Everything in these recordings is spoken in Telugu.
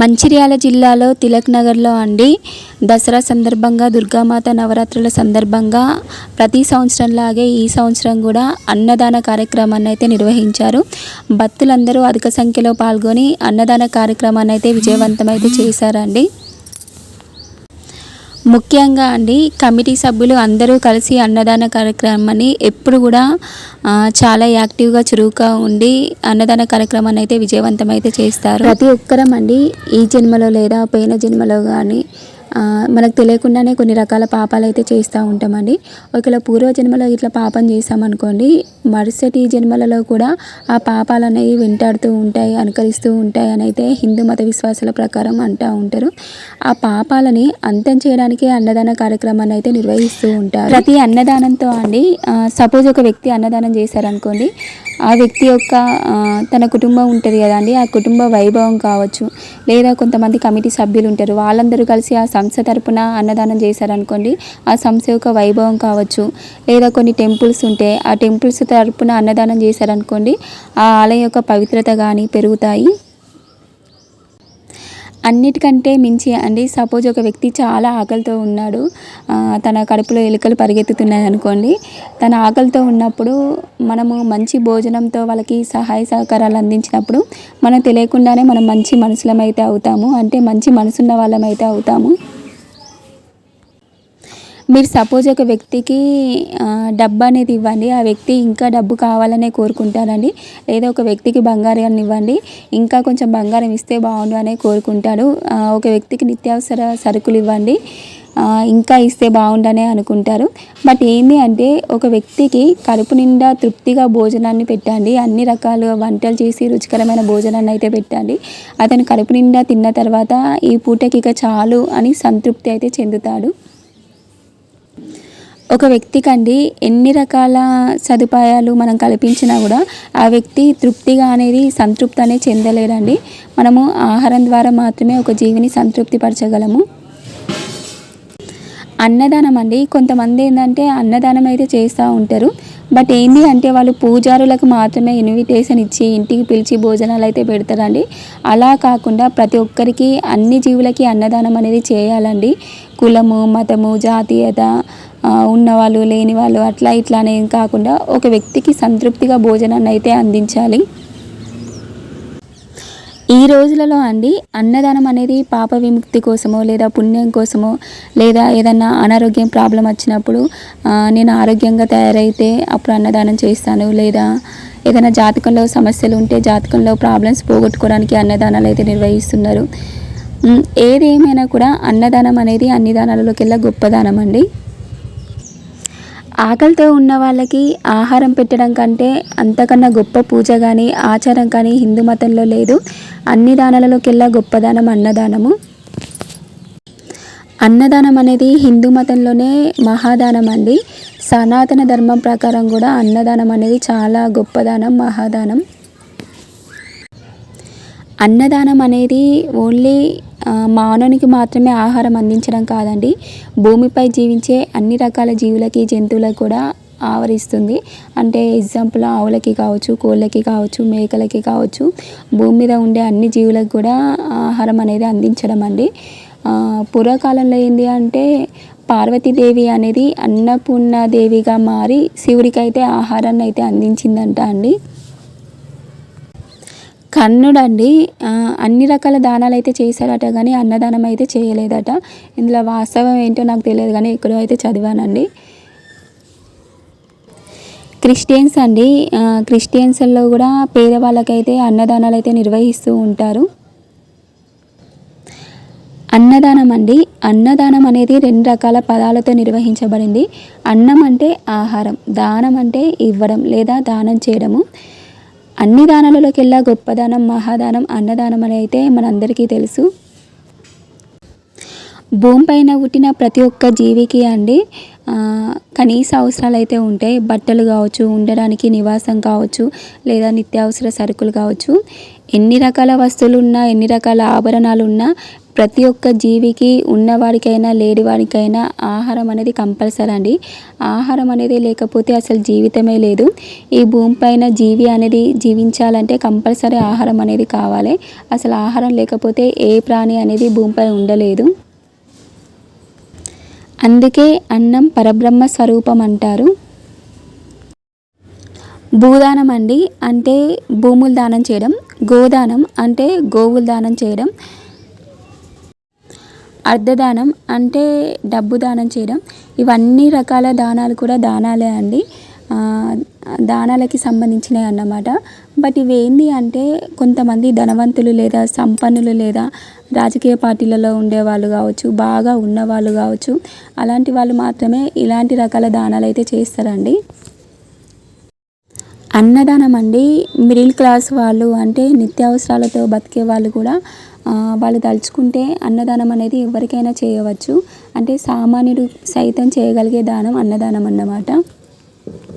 మంచిర్యాల జిల్లాలో తిలక్ నగర్లో అండి. దసరా సందర్భంగా దుర్గామాత నవరాత్రుల సందర్భంగా ప్రతి సంవత్సరంలాగే ఈ సంవత్సరం కూడా అన్నదాన కార్యక్రమాన్ని అయితే నిర్వహించారు. భక్తులందరూ అధిక సంఖ్యలో పాల్గొని అన్నదాన కార్యక్రమాన్ని అయితే విజయవంతమైతే చేశారండి. ముఖ్యంగా అండి కమిటీ సభ్యులు అందరూ కలిసి అన్నదాన కార్యక్రమాన్ని ఎప్పుడు కూడా చాలా యాక్టివ్గా చురుగ్గా ఉండి అన్నదాన కార్యక్రమాన్ని అయితే విజయవంతం అయితే చేస్తారు. ప్రతి ఒక్కరం అండి ఈ జన్మలో లేదా పోయిన జన్మలో కానీ మనకు తెలియకుండానే కొన్ని రకాల పాపాలు అయితే చేస్తూ ఉంటామండి. ఒకవేళ పూర్వ జన్మలో ఇట్లా పాపం చేసామనుకోండి మరుసటి జన్మలలో కూడా ఆ పాపాలు అనేవి వెంటాడుతూ ఉంటాయి అనుకరిస్తూ ఉంటాయి అని అయితే హిందూ మత విశ్వాసాల ప్రకారం అంటూ ఉంటారు. ఆ పాపాలని అంతం చేయడానికి అన్నదాన కార్యక్రమాన్ని అయితే నిర్వహిస్తూ ఉంటారు. ప్రతి అన్నదానంతో అండి సపోజ్ ఒక వ్యక్తి అన్నదానం చేశారనుకోండి ఆ వ్యక్తి యొక్క తన కుటుంబం ఉంటుంది కదండి ఆ కుటుంబ వైభవం కావచ్చు లేదా కొంతమంది కమిటీ సభ్యులు ఉంటారు వాళ్ళందరూ కలిసి ఆ సంస్థ తరపున అన్నదానం చేశారనుకోండి ఆ సంస్థ యొక్క వైభవం కావచ్చు. లేదా కొన్ని టెంపుల్స్ ఉంటే ఆ టెంపుల్స్ తరపున అన్నదానం చేశారనుకోండి ఆ ఆలయం యొక్క పవిత్రత కానీ పెరుగుతాయి. అన్నిటికంటే మించి అండి. సపోజ్ ఒక వ్యక్తి చాలా ఆకలితో ఉన్నాడు. తన కడుపులో ఎలుకలు పరిగెత్తుతున్నాయి అనుకోండి. తన ఆకలితో ఉన్నప్పుడు మనము మంచి భోజనంతో వాళ్ళకి సహాయ సహకారాలు అందించినప్పుడు మనం తెలియకుండానే మనం మంచి మనుషులమైతే అవుతాము. అంటే మంచి మనసున్న వాళ్ళమైతే అవుతాము. మీరు సపోజ్ ఒక వ్యక్తికి డబ్బు అనేది ఇవ్వండి ఆ వ్యక్తి ఇంకా డబ్బు కావాలనే కోరుకుంటారండి లేదా ఒక వ్యక్తికి బంగారాన్ని ఇవ్వండి ఇంకా కొంచెం బంగారం ఇస్తే బాగుండు అనే కోరుకుంటాడు ఒక వ్యక్తికి నిత్యావసర సరుకులు ఇవ్వండి ఇంకా ఇస్తే బాగుండనే అనుకుంటారు. బట్ ఏంది అంటే ఒక వ్యక్తికి కడుపు నిండా తృప్తిగా భోజనాన్ని పెట్టండి అన్ని రకాల వంటలు చేసి రుచికరమైన భోజనాన్ని అయితే పెట్టండి అతను కడుపు నిండా తిన్న తర్వాత ఈ పూటకి ఇక చాలు అని సంతృప్తి అయితే చెందుతాడు. ఒక వ్యక్తి కండి ఎన్ని రకాల సదుపాయాలు మనం కల్పించినా కూడా ఆ వ్యక్తి తృప్తిగా అనేది సంతృప్తి అనేది చెందలేడండి. మనము ఆహారం ద్వారా మాత్రమే ఒక జీవిని సంతృప్తి పరచగలము అన్నదానం అండి. కొంతమంది ఏంటంటే అన్నదానం అయితే చేస్తూ ఉంటారు. బట్ ఏంటి అంటే వాళ్ళు పూజారులకు మాత్రమే ఇన్విటేషన్ ఇచ్చి ఇంటికి పిలిచి భోజనాలు అయితే పెడతారండి. అలా కాకుండా ప్రతి ఒక్కరికి అన్ని జీవులకి అన్నదానం అనేది చేయాలండి. కులము మతము జాతీయత ఉన్నవాళ్ళు లేని వాళ్ళు అట్లా ఇట్లా అనేది కాకుండా ఒక వ్యక్తికి సంతృప్తిగా భోజనాన్ని అయితే అందించాలి. ఈ రోజులలో అండి అన్నదానం అనేది పాప విముక్తి కోసమో లేదా పుణ్యం కోసమో లేదా ఏదన్నా అనారోగ్యం ప్రాబ్లం వచ్చినప్పుడు నేను ఆరోగ్యంగా తయారైతే అప్పుడు అన్నదానం చేస్తాను. లేదా ఏదైనా జాతకంలో సమస్యలు ఉంటే జాతకంలో ప్రాబ్లమ్స్ పోగొట్టుకోవడానికి అన్నదానాలు అయితే నిర్వహిస్తున్నారు. ఏదేమైనా కూడా అన్నదానం అనేది అన్ని దానాలలోకెల్లా గొప్ప దానం అండి. ఆకలితో ఉన్న వాళ్ళకి ఆహారం పెట్టడం కంటే అంతకన్నా గొప్ప పూజ కానీ ఆచారం కానీ హిందూ మతంలో లేదు. అన్ని దానాలలోకెల్లా గొప్పదానం అన్నదానము. అన్నదానం అనేది హిందూ మతంలోనే మహాదానం అండి సనాతన ధర్మం ప్రకారం కూడా అన్నదానం అనేది చాలా గొప్పదానం మహాదానం. అన్నదానం అనేది ఓన్లీ మానవునికి మాత్రమే ఆహారం అందించడం కాదండి. భూమిపై జీవించే అన్ని రకాల జీవులకి జంతువులకు కూడా ఆవరిస్తుంది. అంటే ఎగ్జాంపుల్ ఆవులకి కావచ్చు కోళ్ళకి కావచ్చు మేకలకి కావచ్చు భూమి మీద ఉండే అన్ని జీవులకు కూడా ఆహారం అనేది అందించడం అండి. పూర్వకాలంలో ఏంటి అంటే పార్వతీదేవి అనేది అన్నపూర్ణ దేవిగా మారి శివుడికైతే ఆహారాన్ని అయితే అందించిందంట అండి. కర్ణుడండి అన్ని రకాల దానాలు అయితే చేశారట కానీ అన్నదానం అయితే చేయలేదట. ఇందులో వాస్తవం ఏంటో నాకు తెలియదు కానీ ఎక్కడో అయితే చదివానండి. క్రిస్టియన్స్ అండి క్రిస్టియన్స్లో కూడా పేదవాళ్ళకైతే అన్నదానాలు అయితే నిర్వహిస్తూ ఉంటారు. అన్నదానం అండి అన్నదానం అనేది రెండు రకాల పదాలతో నిర్వహించబడింది. అన్నం అంటే ఆహారం దానం అంటే ఇవ్వడం లేదా దానం చేయడము. అన్ని దానాలలోకెల్లా గొప్పదానం మహాదానం అన్నదానం అని అయితే మనందరికీ తెలుసు. భూమిపైన పుట్టిన ప్రతి ఒక్క జీవికి అండి కనీస అవసరాలు అయితే ఉంటాయి బట్టలు కావచ్చు ఉండడానికి నివాసం కావచ్చు లేదా నిత్యావసర సరుకులు కావచ్చు. ఎన్ని రకాల వస్తువులు ఉన్నా ఎన్ని రకాల ఆభరణాలు ఉన్నా ప్రతి ఒక్క జీవికి ఉన్నవాడికైనా లేనివాడికైనా ఆహారం అనేది కంపల్సరీ అండి. ఆహారం అనేది లేకపోతే అసలు జీవితమే లేదు. ఈ భూమిపైన జీవి అనేది జీవించాలంటే కంపల్సరీ ఆహారం అనేది కావాలి. అసలు ఆహారం లేకపోతే ఏ ప్రాణి అనేది భూమిపై ఉండలేదు. అందుకే అన్నం పరబ్రహ్మ స్వరూపం అంటారు భూదానం అండి అంటే భూములు దానం చేయడం గోదానం అంటే గోవులు దానం చేయడం అర్ధదానం అంటే డబ్బు దానం చేయడం ఇవన్నీ రకాల దానాలు కూడా దానాలే అండి. దానాలకి సంబంధించినవి అన్నమాట. బట్ ఇవి ఏంది అంటే కొంతమంది ధనవంతులు లేదా సంపన్నులు లేదా రాజకీయ పార్టీలలో ఉండేవాళ్ళు కావచ్చు బాగా ఉన్నవాళ్ళు కావచ్చు. అలాంటి వాళ్ళు మాత్రమే ఇలాంటి రకాల దానాలు అయితే చేస్తారండి. అన్నదానం అండి. మిడిల్ క్లాస్ వాళ్ళు అంటే నిత్యావసరాలతో బతికే వాళ్ళు కూడా వాళ్ళు తలుచుకుంటే అన్నదానం అనేది ఎవరికైనా చేయవచ్చు. అంటే సామాన్యుడు సైతం చేయగలిగే దానం అన్నదానం అన్నమాట.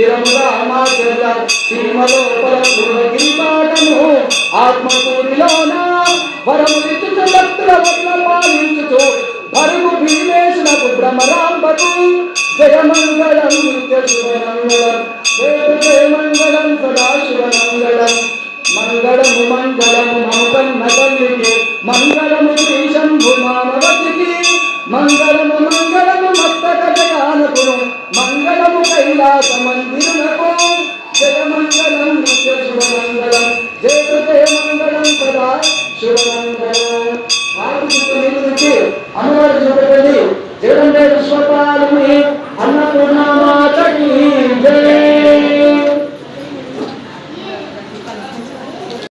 తిరుమలామాచర్య సీమలోపల పూర్వగీతాటము ఆత్మకూరిలోన వరములిచ్చుచు భక్తుల వల్ల పాలించుచు భరుగు భీమేశునకు భ్రమరాంబకు జయ మంగళం నిత్య శుభ మంగళం జయ జయ మంగళం సదా శుభ మంగళం మంగళము మంగళము మమకన్న తల్లికి మంగళము శ్రీ శంభు మానవతికి మంగళము మంగళము కైలాస మందిరనకు జయమంగళం నిత్య శుభమంగళం జయ మంగళం సదా శుభమంగళం. ఆకుచి అమ్మవారి చూపెట్టండి జగన్ స్వపాలని అన్నపూర్ణమాతకి జయ